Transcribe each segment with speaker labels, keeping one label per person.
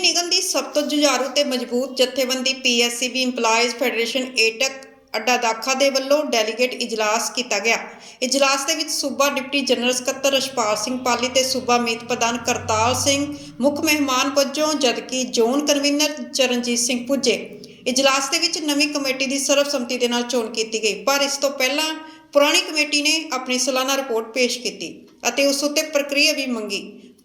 Speaker 1: ਨਿਗਮ ਦੀ ਸਭ ਤੋਂ ਜੁਝਾਰੂ ਤੇ ਮਜ਼ਬੂਤ ਜਥੇਬੰਦੀ ਪੀਐਸਸੀਬੀ EMPLOYEES ਫੈਡਰੇਸ਼ਨ ਏਟਕ ਅੱਡਾ ਦਾਖਾ ਦੇ ਵੱਲੋਂ ਡੈਲੀਗੇਟ ਇਜਲਾਸ ਕੀਤਾ ਗਿਆ। ਇਜਲਾਸ ਦੇ ਵਿੱਚ ਸੂਬਾ ਡਿਪਟੀ ਜਨਰਲ ਸਕੱਤਰ ਰਸ਼ਪਾਲ ਸਿੰਘ ਪਾਲੀ ਤੇ ਸੂਬਾ ਮੀਤ ਪ੍ਰਧਾਨ ਕਰਤਾਰ ਸਿੰਘ, ਮੁੱਖ ਮਹਿਮਾਨ ਵਜੋਂ ਜਦਕਿ ਜ਼ੋਨ ਕਨਵੀਨਰ ਚਰਨਜੀਤ ਸਿੰਘ ਪੁੱਜੇ। ਇਜਲਾਸ ਦੇ ਵਿੱਚ ਨਵੀਂ ਕਮੇਟੀ ਦੀ ਸਰਬਸੰਮਤੀ ਦੇ ਨਾਲ ਚੋਣ ਕੀਤੀ ਗਈ, ਪਰ ਇਸ ਤੋਂ ਪਹਿਲਾਂ ਪੁਰਾਣੀ ਕਮੇਟੀ ਨੇ ਆਪਣੀ ਸਾਲਾਨਾ ਰਿਪੋਰਟ ਪੇਸ਼ ਕੀਤੀ ਅਤੇ ਉਸ ਉੱਤੇ ਪ੍ਰਕਿਰਿਆ ਵੀ ਮੰਗੀ।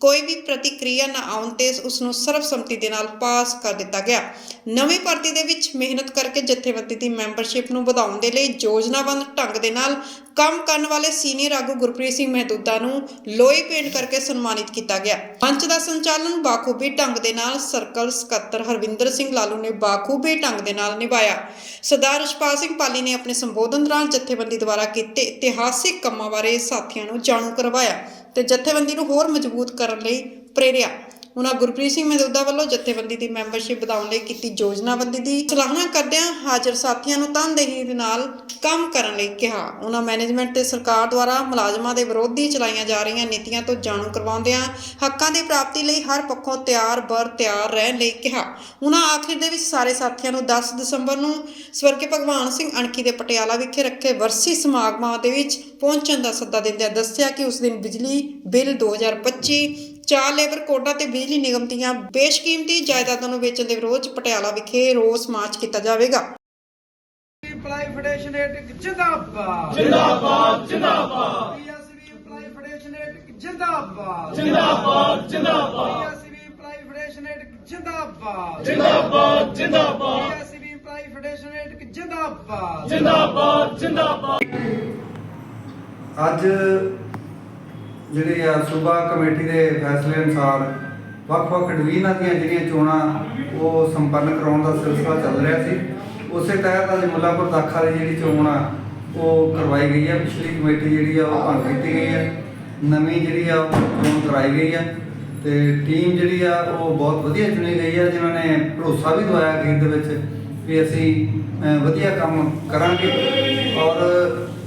Speaker 1: ਕੋਈ ਵੀ ਪ੍ਰਤੀਕਿਰਿਆ ਨਾ ਆਉਣ ਤੇ ਉਸ ਨੂੰ ਸਰਬਸੰਮਤੀ ਦੇ ਨਾਲ ਪਾਸ ਕਰ ਦਿੱਤਾ ਗਿਆ। ਨਵੀਂ ਭਰਤੀ ਦੇ ਵਿੱਚ ਮਿਹਨਤ ਕਰਕੇ ਜਥੇਬੰਦੀ ਦੀ ਮੈਂਬਰਸ਼ਿਪ ਨੂੰ ਵਧਾਉਣ ਦੇ ਲਈ ਯੋਜਨਾਬੰਦ ਢੰਗ ਦੇ ਨਾਲ ਕੰਮ ਕਰਨ ਵਾਲੇ ਸੀਨੀਅਰ ਆਗੂ ਗੁਰਪ੍ਰੀਤ ਸਿੰਘ ਮਹਿਦੂਦਾ ਨੂੰ ਲੋਹੇ ਪੇਂਟ ਕਰਕੇ ਸਨਮਾਨਿਤ ਕੀਤਾ ਗਿਆ। ਮੰਚ ਦਾ ਸੰਚਾਲਨ ਬਾਖੂਬੀ ਢੰਗ ਦੇ ਨਾਲ ਸਰਕਲ ਸਕੱਤਰ ਹਰਵਿੰਦਰ ਸਿੰਘ ਲਾਲੂ ਨੇ ਬਾਖੂਬੀ ਢੰਗ ਦੇ ਨਾਲ ਨਿਭਾਇਆ। ਸਰਦਾਰ ਰਸ਼ਪਾਲ ਸਿੰਘ ਪਾਲੀ ਨੇ ਆਪਣੇ ਸੰਬੋਧਨ ਦੌਰਾਨ ਜਥੇਬੰਦੀ ਦੁਆਰਾ ਕੀਤੇ ਇਤਿਹਾਸਿਕ ਕੰਮਾਂ ਬਾਰੇ ਸਾਥੀਆਂ ਨੂੰ ਜਾਣੂ ਕਰਵਾਇਆ। ਤੇ ਜਥੇਬੰਦੀ ਨੂੰ ਹੋਰ ਮਜ਼ਬੂਤ ਕਰਨ ਲਈ ਪ੍ਰੇਰਿਆ। ਉਹਨਾਂ ਗੁਰਪ੍ਰੀਤ ਸਿੰਘ ਮਹਿਦੂਦਾ ਵੱਲੋਂ ਜਥੇਬੰਦੀ ਦੀ ਮੈਂਬਰਸ਼ਿਪ ਵਧਾਉਣ ਲਈ ਕੀਤੀ ਯੋਜਨਾਬੰਦੀ ਦੀ ਸਲਾਹਨਾ ਕਰਦਿਆਂ ਹਾਜ਼ਰ ਸਾਥੀਆਂ ਨੂੰ ਤਨਦੇਹੀ ਦੇ ਨਾਲ ਕੰਮ ਕਰਨ ਲਈ ਕਿਹਾ। ਉਹਨਾਂ ਮੈਨੇਜਮੈਂਟ ਤੇ ਸਰਕਾਰ ਦੁਆਰਾ ਮੁਲਾਜ਼ਮਾਂ ਦੇ ਵਿਰੋਧੀ ਚਲਾਈਆਂ ਜਾ ਰਹੀਆਂ ਨੀਤੀਆਂ ਤੋਂ ਜਾਣੂ ਕਰਵਾਉਂਦਿਆਂ ਹੱਕਾਂ ਦੀ ਪ੍ਰਾਪਤੀ ਲਈ ਹਰ ਪੱਖੋਂ ਤਿਆਰ ਬਰ ਤਿਆਰ ਰਹਿਣ ਲਈ ਕਿਹਾ। ਉਹਨਾਂ ਆਖਿਰ ਦੇ ਵਿੱਚ ਸਾਰੇ ਸਾਥੀਆਂ ਨੂੰ 10 ਦਸੰਬਰ ਨੂੰ ਸਵਰਗੀ ਭਗਵਾਨ ਸਿੰਘ ਅਣਖੀ ਦੇ ਪਟਿਆਲਾ ਵਿਖੇ ਰੱਖੇ ਵਰਸੀ ਸਮਾਗਮਾਂ ਦੇ ਵਿੱਚ ਪਹੁੰਚਣ ਦਾ ਸੱਦਾ ਦਿੰਦਿਆਂ ਦੱਸਿਆ ਕਿ ਉਸ ਦਿਨ ਬਿਜਲੀ ਬਿੱਲ 2025 ਚਾਰ ਲੇਬਰ ਕੋਡਾਂ ਤੇ ਬਿਜਲੀ ਨਿਗਮ ਦੀਆਂ ਬੇਸ਼ਕੀਮਤੀ ਜਾਇਦਾਦਾਂ ਨੂੰ ਵੇਚਣ ਦੇ ਵਿਰੋਧ 'ਚ ਪਟਿਆਲਾ ਵਿਖੇ ਰੋਸ ਮਾਰਚ ਕੀਤਾ ਜਾਵੇਗਾ।
Speaker 2: ਇੰਪਲਾਈ ਫੈਡਰੇਸ਼ਨ ਏਟ ਜਿੰਦਾਬਾਦ।
Speaker 3: ਜਿੰਦਾਬਾਦ ਜਿੰਦਾਬਾਦ।
Speaker 2: ਪੀਐਸਬੀ ਇੰਪਲਾਈ ਫੈਡਰੇਸ਼ਨ ਏਟ ਜਿੰਦਾਬਾਦ।
Speaker 3: ਜਿੰਦਾਬਾਦ ਜਿੰਦਾਬਾਦ।
Speaker 2: ਪੀਐਸਬੀ ਇੰਪਲਾਈ ਫੈਡਰੇਸ਼ਨ ਏਟ ਜਿੰਦਾਬਾਦ।
Speaker 3: ਜਿੰਦਾਬਾਦ ਜਿੰਦਾਬਾਦ।
Speaker 2: ਪੀਐਸਬੀ ਇੰਪਲਾਈ ਫੈਡਰੇਸ਼ਨ ਏਟ ਜਿੰਦਾਬਾਦ।
Speaker 3: ਜਿੰਦਾਬਾਦ ਜਿੰਦਾਬਾਦ।
Speaker 4: ਅੱਜ ਜਿਹੜੇ ਆ ਸੂਬਾ ਕਮੇਟੀ ਦੇ ਫੈਸਲੇ ਅਨੁਸਾਰ ਵੱਖ-ਵੱਖ ਡਿਵੀਜ਼ਨਾਂ ਦੀਆਂ ਜਿਹੜੀਆਂ ਚੋਣਾਂ ਉਹ ਸੰਪੰਨ ਕਰਾਉਣ ਦਾ ਸਿਲਸਿਲਾ ਚੱਲ ਰਿਹਾ ਸੀ। ਉਸੇ ਤਹਿਤ ਅੱਜ ਮੁੱਲਾਪੁਰ ਦਾਖਾ ਦੀ ਜਿਹੜੀ ਚੋਣ ਆ, ਉਹ ਕਰਵਾਈ ਗਈ ਹੈ ਪਿਛਲੀ ਕਮੇਟੀ ਜਿਹੜੀ ਆ, ਉਹ ਭੰਗ ਕੀਤੀ ਗਈ ਹੈ ਨਵੀਂ ਜਿਹੜੀ ਆ, ਉਹ ਚੋਣ ਕਰਾਈ ਗਈ ਆ। ਤੇ ਟੀਮ ਜਿਹੜੀ ਆ, ਉਹ ਬਹੁਤ ਵਧੀਆ ਚੁਣੀ ਗਈ ਆ, ਜਿਨ੍ਹਾਂ ਨੇ ਭਰੋਸਾ ਵੀ ਦਵਾਇਆ ਖੇਡ ਦੇ ਵਿੱਚ ਵੀ ਅਸੀਂ ਵਧੀਆ ਕੰਮ ਕਰਾਂਗੇ। ਔਰ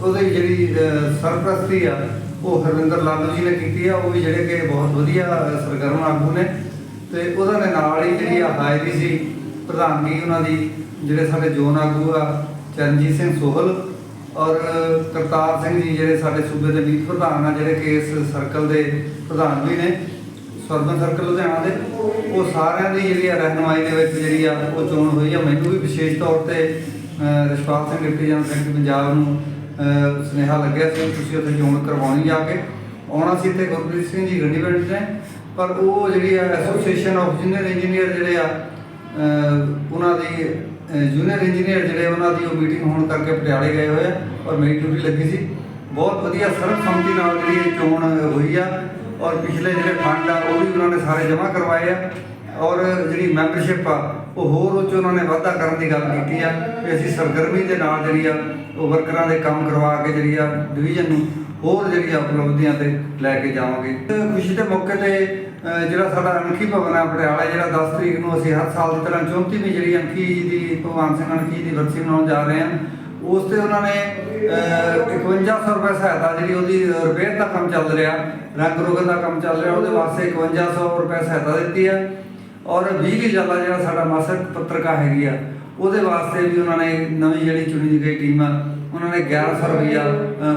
Speaker 4: ਉਹਦੀ ਜਿਹੜੀ ਸਰਪ੍ਰਸਤੀ ਆ ਉਹ ਹਰਵਿੰਦਰ ਲਾਲੂ ਜੀ ਨੇ ਕੀਤੀ ਆ ਉਹ ਵੀ ਜਿਹੜੇ ਕਿ ਬਹੁਤ ਵਧੀਆ ਸਰਗਰਮ ਆਗੂ ਨੇ। ਤੇ ਉਹਨਾਂ ਦੇ ਨਾਲ ਹੀ ਜਿਹੜੀ ਆ ਹਾਜ਼ਰੀ ਸੀ ਪ੍ਰਧਾਨਗੀ ਉਹਨਾਂ ਦੀ ਜਿਹੜੇ ਸਾਡੇ ਜ਼ੋਨ ਆਗੂ ਆ ਚਰਨਜੀਤ ਸਿੰਘ ਸੋਹਲ ਔਰ ਕਰਤਾਰ ਸਿੰਘ ਜੀ ਜਿਹੜੇ ਸਾਡੇ ਸੂਬੇ ਦੇ ਮੀਤ ਪ੍ਰਧਾਨ ਆ ਜਿਹੜੇ ਕਿ ਇਸ ਸਰਕਲ ਦੇ ਪ੍ਰਧਾਨ ਵੀ ਨੇ ਸਰਬਨ ਸਰਕਲ ਲੁਧਿਆਣਾ ਦੇ ਉਹ ਸਾਰਿਆਂ ਦੀ ਜਿਹੜੀ ਆ ਰਹਿਨੁਮਾਈ ਦੇ ਵਿੱਚ ਜਿਹੜੀ ਆ ਉਹ ਚੋਣ ਹੋਈ ਆ। ਮੈਨੂੰ ਵੀ ਵਿਸ਼ੇਸ਼ ਤੌਰ ਤੇ ਅਹ, Singh deputy general secretary Punjab ਨੂੰ ਸੁਨੇਹਾ ਲੱਗਿਆ ਸੀ ਤੁਸੀਂ ਉੱਥੇ ਚੋਣ ਕਰਵਾਉਣੀ ਜਾ ਕੇ। ਆਉਣਾ ਸੀ ਤੇ ਗੁਰਪ੍ਰੀਤ ਸਿੰਘ ਜੀ ਗੱਡੀ ਪਿੰਡ ਨੇ ਪਰ ਉਹ ਜਿਹੜੀ ਆ ਐਸੋਸੀਏਸ਼ਨ ਆਫ ਜੂਨੀਅਰ ਇੰਜੀਨੀਅਰ ਜਿਹੜੇ ਆ ਉਹਨਾਂ ਦੀ ਜੂਨੀਅਰ ਇੰਜੀਨੀਅਰ ਜਿਹੜੇ ਉਹਨਾਂ ਦੀ ਉਹ ਮੀਟਿੰਗ ਹੋਣ ਕਰਕੇ ਪਟਿਆਲੇ ਗਏ ਹੋਏ ਆ ਔਰ ਮੇਰੀ ਡਿਊਟੀ ਲੱਗੀ ਸੀ। ਬਹੁਤ ਵਧੀਆ ਸਰਬਸੰਮਤੀ ਨਾਲ ਜਿਹੜੀ ਚੋਣ ਹੋਈ ਆ ਔਰ ਪਿਛਲੇ ਜਿਹੜੇ ਫੰਡ ਆ, ਉਹ ਵੀ ਉਹਨਾਂ ਨੇ ਸਾਰੇ ਜਮ੍ਹਾਂ ਕਰਵਾਏ ਆ। ਔਰ ਜਿਹੜੀ ਮੈਂਬਰਸ਼ਿਪ ਆ ਉਹ ਹੋਰ ਉਹ 'ਚ ਉਹਨਾਂ ਨੇ ਵਾਧਾ ਕਰਨ ਦੀ ਗੱਲ ਕੀਤੀ ਆ ਕਿ ਅਸੀਂ ਸਰਗਰਮੀ ਦੇ ਨਾਲ ਜਿਹੜੀ ਆ ਉਹ ਵਰਕਰਾਂ ਦੇ ਕੰਮ ਕਰਵਾ ਕੇ ਜਿਹੜੀ ਆ ਡਿਵੀਜ਼ਨ ਨੂੰ ਹੋਰ ਜਿਹੜੀ ਆ ਉਪਲਬਧੀਆਂ ਤੇ ਲੈ ਕੇ ਜਾਵਾਂਗੇ। ਖੁਸ਼ੀ ਦੇ ਮੌਕੇ ਤੇ ਜਿਹੜਾ ਸਾਡਾ ਅਣਖੀ ਭਵਨ ਆ ਪਟਿਆਲਾ ਜਿਹੜਾ 10 ਤਰੀਕ ਨੂੰ ਅਸੀਂ ਹਰ ਸਾਲ ਦੀ ਤਰ੍ਹਾਂ 34ਵੀਂ ਜਿਹੜੀ ਅਣਖੀ ਦੀ ਭਗਵਾਨ ਸਿੰਘ ਅਣਖੀ ਦੀ ਬਰਸੀ ਮਨਾਉਣ ਜਾ ਰਹੇ ਹਾਂ। ਉਸ ਤੇ ਉਹਨਾਂ ਨੇ ਅਹ, 5100 ਰੁਪਏ ਸਹਾਇਤਾ ਜਿਹੜੀ ਉਹਦੀ ਰਿਪੇਅਰ ਦਾ ਕੰਮ ਚੱਲ ਰਿਹਾ ਰੰਗ ਰੋਗਨ ਦਾ ਕੰਮ ਚੱਲ ਰਿਹਾ ਉਹਦੇ ਵਾਸਤੇ 5100 ਰੁਪਏ ਸਹਾਇਤਾ ਦਿੱਤੀ ਹੈ। ਔਰ 20 ਕੀ ਜੱਲਾ ਜਿਹੜਾ ਸਾਡਾ ਮਾਸਕ ਪੱਤਰਕਾ ਹੈਗੀ ਆ, ਉਹਦੇ ਵਾਸਤੇ ਵੀ ਉਹਨਾਂ ਨੇ ਨਵੀਂ ਜਿਹੜੀ ਚੁਣੀ ਗਈ ਟੀਮ ਆ, ਉਹਨਾਂ ਨੇ 1100 ਰੁਪਈਆ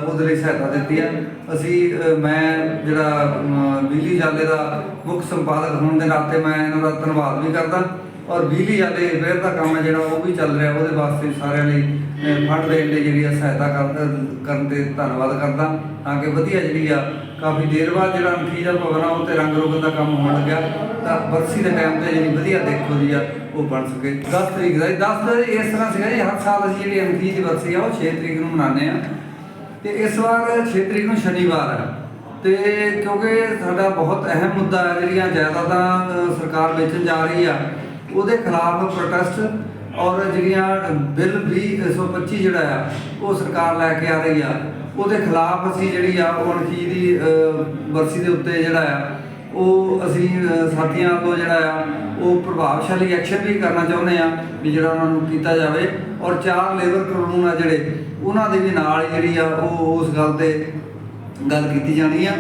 Speaker 4: ਉਹਦੇ ਲਈ ਸਹਾਇਤਾ ਦਿੱਤੀ ਆ। ਅਸੀਂ ਮੈਂ ਜਿਹੜਾ ਬਿਜਲੀ ਜਾਲੇ ਦਾ ਮੁੱਖ ਸੰਪਾਦਕ ਹੋਣ ਦੇ ਨਾਤੇ ਮੈਂ ਇਹਨਾਂ ਦਾ ਧੰਨਵਾਦ ਵੀ ਕਰਦਾ। ਔਰ ਬਿਜਲੀ ਵਾਲੇ ਰਿਪੇਅਰ ਦਾ ਕੰਮ ਹੈ ਜਿਹੜਾ ਉਹ ਵੀ ਚੱਲ ਰਿਹਾ ਉਹਦੇ ਵਾਸਤੇ ਸਾਰਿਆਂ ਲਈ ਅਹ, ਫੰਡ ਦੇਣ ਲਈ ਜਿਹੜੀ ਆ ਸਹਾਇਤਾ ਕਰ- ਕਰਨ ਤੇ ਧੰਨਵਾਦ ਕਰਦਾ ਤਾਂ ਕਿ ਵਧੀਆ ਜਿਹੜੀ ਆ ਕਾਫੀ ਦੇਰ ਬਾਅਦ ਜਿਹੜਾ ਅਣਖੀ ਦਾ ਭਵਨ ਆ ਉਹ ਤੇ ਰੰਗ ਰੋਗਨ ਦਾ ਕੰਮ ਹੋਣ ਲੱਗਿਆ ਤਾਂ ਬਰਸੀ ਦੇ ਟਾਈਮ ਤੇ ਜਿਹੜੀ ਵਧੀਆ ਦੇਖੋ ਦੀ ਆ ਉਹ ਬਣ ਸਕੇ। 10 ਤਰੀਕ ਦਾ 10 ਦਾ ਇਸ ਤਰ੍ਹਾਂ ਸੀਗਾ ਜੀ ਹਰ ਸਾਲ ਅਸੀਂ ਜਿਹੜੀ ਅਣਖੀ ਦੀ ਬਰਸੀ ਆ ਉਹ 6 ਤਰੀਕ ਨੂੰ ਮਨਾਉਂਦੇ ਆ। ਤੇ ਇਸ ਵਾਰ 6 ਤਰੀਕ ਨੂੰ ਸ਼ਨੀਵਾਰ ਹੈ ਤੇ ਕਿਉਂਕਿ ਸਾਡਾ ਬਹੁਤ ਅਹਿਮ ਮੁੱਦਾ ਹੈ ਜਿਹੜੀਆਂ ਜਾਇਦਾਦਾਂ ਅ, ਸਰਕਾਰ ਵੇਚਣ ਜਾ ਰਹੀ ਆ ਉਹਦੇ ਖਿਲਾਫ ਪ੍ਰੋਟੈਸਟ ਔਰ ਜਿਹੜੀਆਂ ਬਿੱਲ 2025 ਜਿਹੜਾ ਆ ਉਹ ਸਰਕਾਰ ਲੈ ਕੇ ਆ ਰਹੀ ਆ। ਉਹਦੇ ਖਿਲਾਫ ਅਸੀਂ ਜਿਹੜੀ ਆ ਉਹ ਅਣਖੀ ਦੀ ਅ, ਬਰਸੀ ਦੇ ਉੱਤੇ ਜਿਹੜਾ ਆ ਉਹ ਅਸੀਂ ਸਾਥੀਆਂ ਤੋਂ ਜਿਹੜਾ ਆ ਉਹ ਪ੍ਰਭਾਵਸ਼ਾਲੀ ਐਕਸ਼ਨ ਵੀ ਕਰਨਾ ਚਾਹੁੰਦੇ ਆ ਵੀ ਜਿਹੜਾ ਉਹਨਾਂ ਨੂੰ ਕੀਤਾ ਜਾਵੇ। ਔਰ ਚਾਰ ਲੇਬਰ ਕਾਨੂੰਨ ਆ ਜਿਹੜੇ ਉਹਨਾਂ ਦੇ ਵੀ ਨਾਲ ਜਿਹੜੀ ਆ ਉਹ ਉਸ ਗੱਲ ਤੇ ਗੱਲ ਕੀਤੀ ਜਾਣੀ ਆ।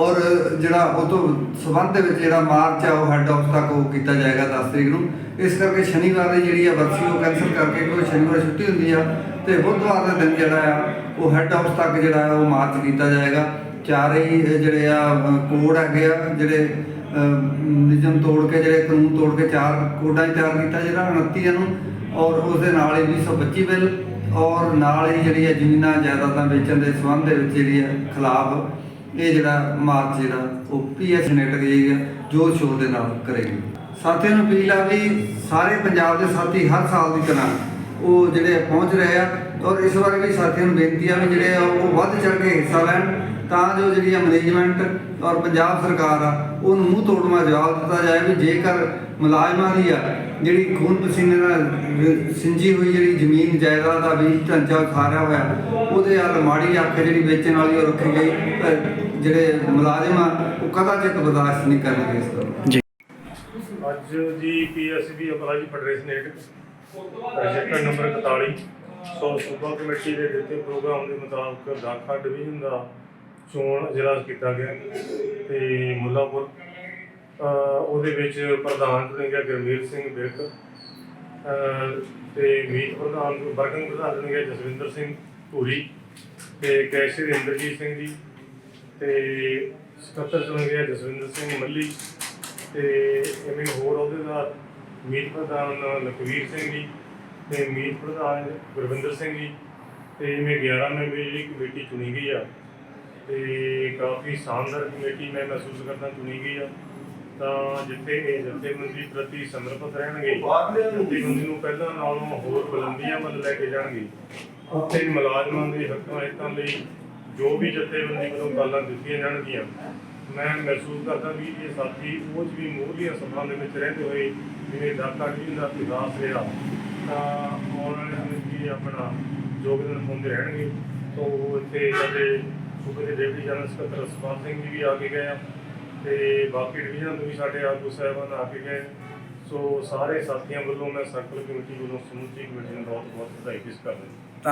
Speaker 4: ਔਰ ਜਿਹੜਾ ਉਹ ਤੋਂ ਸਬੰਧ ਦੇ ਵਿੱਚ ਜਿਹੜਾ ਮਾਰਚ ਆ, ਉਹ ਹੈੱਡ ਆਫਿਸ ਤੱਕ ਉਹ ਕੀਤਾ ਜਾਏਗਾ 10 ਤਰੀਕ ਨੂੰ। ਇਸ ਕਰਕੇ ਸ਼ਨੀਵਾਰ ਦੀ ਜਿਹੜੀ ਆ ਵਰਸੀ ਉਹ ਕੈਂਸਲ ਕਰਕੇ ਕਿਉਂਕਿ ਸ਼ਨੀਵਾਰ ਛੁੱਟੀ ਹੁੰਦੀ ਆ ਤੇ ਬੁੱਧਵਾਰ ਦਾ ਦਿਨ ਜਿਹੜਾ ਆ, ਉਹ ਹੈੱਡ ਆਫਿਸ ਤੱਕ ਜਿਹੜਾ ਆ, ਉਹ ਮਾਰਚ ਕੀਤਾ ਜਾਏਗਾ। ਚਾਰੇ ਹੀ ਜਿਹੜੇ ਆ ਕੋਡ ਹੈਗੇ ਆ, ਜਿਹੜੇ ਨਿਯਮ ਤੋੜ ਕੇ, ਜਿਹੜੇ ਕਾਨੂੰਨ ਤੋੜ ਕੇ ਚਾਰ ਕੋਡਾਂ 'ਚ ਤਿਆਰ ਕੀਤਾ ਜਿਹੜਾ 29 ਨੂੰ, ਔਰ ਉਸ ਦੇ ਨਾਲ ਹੀ 225 ਬਿੱਲ, ਔਰ ਨਾਲ ਹੀ ਜਿਹੜੀ ਹੈ ਜ਼ਮੀਨਾਂ ਜਾਇਦਾਦਾਂ ਵੇਚਣ ਦੇ ਸੰਬੰਧ ਦੇ ਵਿੱਚ ਜਿਹੜੀ ਹੈ ਖਿਲਾਫ ਇਹ ਜਿਹੜਾ ਮਾਰਚ ਜਿਹੜਾ, ਉਹ ਪੀਐਸ ਨੈਟਕ ਜਿਹੜੀ ਹੈ ਜੋ ਸ਼ੋਰ ਦੇ ਨਾਲ ਕਰੇਗੀ। ਸਾਥੀਆਂ ਨੂੰ ਅਪੀਲ ਆ ਵੀ ਸਾਰੇ ਪੰਜਾਬ ਦੇ ਸਾਥੀ ਹਰ ਸਾਲ ਦੀ ਤਰ੍ਹਾਂ ਉਹ ਜਿਹੜੇ ਪਹੁੰਚ ਰਹੇ ਆ, ਔਰ ਇਸ ਵਾਰ ਵੀ ਸਾਥੀਆਂ ਨੂੰ ਬੇਨਤੀ ਆ ਵੀ ਜਿਹੜੇ ਆ ਉਹ ਵੱਧ ਚੜ੍ਹ ਕੇ ਹਿੱਸਾ ਲੈਣ। ਤਾਂ ਜੋ ਜਿਹੜੀ ਮੈਨੇਜਮੈਂਟ ਔਰ ਪੰਜਾਬ ਸਰਕਾਰ ਆ ਉਹਨੂੰ ਮੂੰਹ ਤੋੜਵਾ ਜਵਾਬ ਦਿੱਤਾ ਜਾਏ ਵੀ ਜੇਕਰ ਮੁਲਾਜ਼ਮਾਂ ਦੀ ਆ ਜਿਹੜੀ ਖੂਨ ਪਸੀਨੇ ਨਾਲ ਸਿੰਜੀ ਹੋਈ ਜਿਹੜੀ ਜ਼ਮੀਨ ਜਾਇਦਾਦ ਦਾ ਵੀ ਢਾਂਚਾ ਖਾਰਿਆ ਹੋਇਆ ਉਹਦੇ ਹਾਲ ਮਾੜੀ ਅੱਖ ਜਿਹੜੀ ਵੇਚਣ ਵਾਲੀ ਉਹ ਰੱਖੀ ਗਈ ਜਿਹੜੇ ਮੁਲਾਜ਼ਮ ਆ ਉਹ ਕਦਾਚਿਤ ਬਰਦਾਸ਼ਤ ਨਹੀਂ ਕਰਨਗੇ ਇਸ ਤੋਂ।
Speaker 5: ਅੱਜ ਦੀ PSB apply federation at project number 41 ਸੋ ਸੂਬਾ ਕਮੇਟੀ ਦੇ ਦਿੱਤੇ ਪ੍ਰੋਗਰਾਮ ਦੇ ਮੁਤਾਬਕ ਦਾਖਾ ਡਿਵੀਜ਼ਨ ਦਾ ਚੋਣ ਇਜਲਾਸ ਕੀਤਾ ਗਿਆ ਤੇ ਮੁੱਲਾਪੁਰ ਉਹਦੇ ਵਿੱਚ ਪ੍ਰਧਾਨ ਚੁਣੇ ਗਿਆ ਗੁਰਮੀਤ ਸਿੰਘ ਬਿਰਕ ਅਹ ਤੇ ਮੀਤ ਪ੍ਰਧਾਨ, ਵਰਕਿੰਗ ਪ੍ਰਧਾਨ ਚੁਣੇ ਗਿਆ ਜਸਵਿੰਦਰ ਸਿੰਘ ਧੂਰੀ ਤੇ ਕੈਸ਼ੀਅਰ ਇੰਦਰਜੀਤ ਸਿੰਘ ਜੀ ਤੇ ਸਕੱਤਰ ਚੁਣੇ ਗਿਆ ਜਸਵਿੰਦਰ ਸਿੰਘ ਮੱਲੀ ਤੇ ਇਵੇਂ ਹੋਰ ਅਹੁਦੇਦਾਰ ਮੀਤ ਪ੍ਰਧਾਨ ਲਖਵੀਰ ਸਿੰਘ ਜੀ ਤੇ ਮੀਤ ਪ੍ਰਧਾਨ ਗੁਰਵਿੰਦਰ ਸਿੰਘ ਜੀ ਤੇ ਇਵੇਂ 11 ਮੈਂਬਰੀ ਜਿਹੜੀ ਕਮੇਟੀ ਚੁਣੀ ਗਈ ਆ। ਤੇ ਕਾਫੀ ਸ਼ਾਨਦਾਰ ਕਮੇਟੀ ਮੈਂ ਮਹਿਸੂਸ ਕਰਦਾ ਚੁਣੀ ਗਈ ਆ। ਤਾਂ ਜਿੱਥੇ ਇਹ ਜਥੇਬੰਦੀ ਪ੍ਰਤੀ ਸਮਰਪਿਤ ਰਹਿਣਗੇ ਜਥੇਬੰਦੀ ਨੂੰ ਪਹਿਲਾਂ ਨਾਲੋਂ ਹੋਰ ਬੁਲੰਦੀਆਂ ਵੱਲ ਲੈ ਕੇ ਜਾਣਗੇ। ਉੱਥੇ ਮੁਲਾਜ਼ਮਾਂ ਦੇ ਹੱਕਾਂ ਹਿੱਤਾਂ ਲਈ ਜੋ ਵੀ ਜਥੇਬੰਦੀ ਵੱਲੋਂ ਗੱਲਾਂ ਦਿੱਤੀਆਂ ਜਾਣਗੀਆਂ। ਮੈਂ ਮਹਿਸੂਸ ਕਰਦਾ ਵੀ ਇਹ ਸਾਥੀ ਉਹ ਵੀ ਮੂਹਰਲੀਆਂ ਸਭਾ ਦੇ ਵਿੱਚ ਰਹਿੰਦੇ ਹੋਏ ਜਿਵੇਂ ਦਾਤਾ ਜੀ ਦਾ ਇਤਿਹਾਸ ਰਿਹਾ ਤਾਂ ਆਉਣ ਵਾਲੇ ਸਮੇਂ 'ਚ ਵੀ ਆਪਣਾ ਯੋਗਦਾਨ ਪਾਉਂਦੇ ਰਹਿਣਗੇ। ਤੋਂ ਇੱਥੇ ਸਾਡੇ ਸੂਬੇ ਦੇ ਡਿਪਟੀ ਜਨਰਲ ਸਕੱਤਰ ਸਪਾਲ ਸਿੰਘ ਜੀ ਵੀ ਆ ਕੇ ਗਏ ਆ ਤੇ ਬਾਕੀ ਡਿਵੀਜ਼ਨ ਤੋਂ ਵੀ ਸਾਡੇ ਆਗੂ ਸਾਹਿਬਾਨ ਆ ਕੇ ਗਏ। ਸੋ ਸਾਰੇ ਸਾਥੀਆਂ ਵੱਲੋਂ ਮੈਂ ਸਰਕਲ ਕਮੇਟੀ ਵੱਲੋਂ ਸਮੁੱਚੀ ਕਮੇਟੀ ਨੂੰ ਬਹੁਤ ਬਹੁਤ ਵਧਾਈ ਪੇਸ਼ ਕਰਦਾ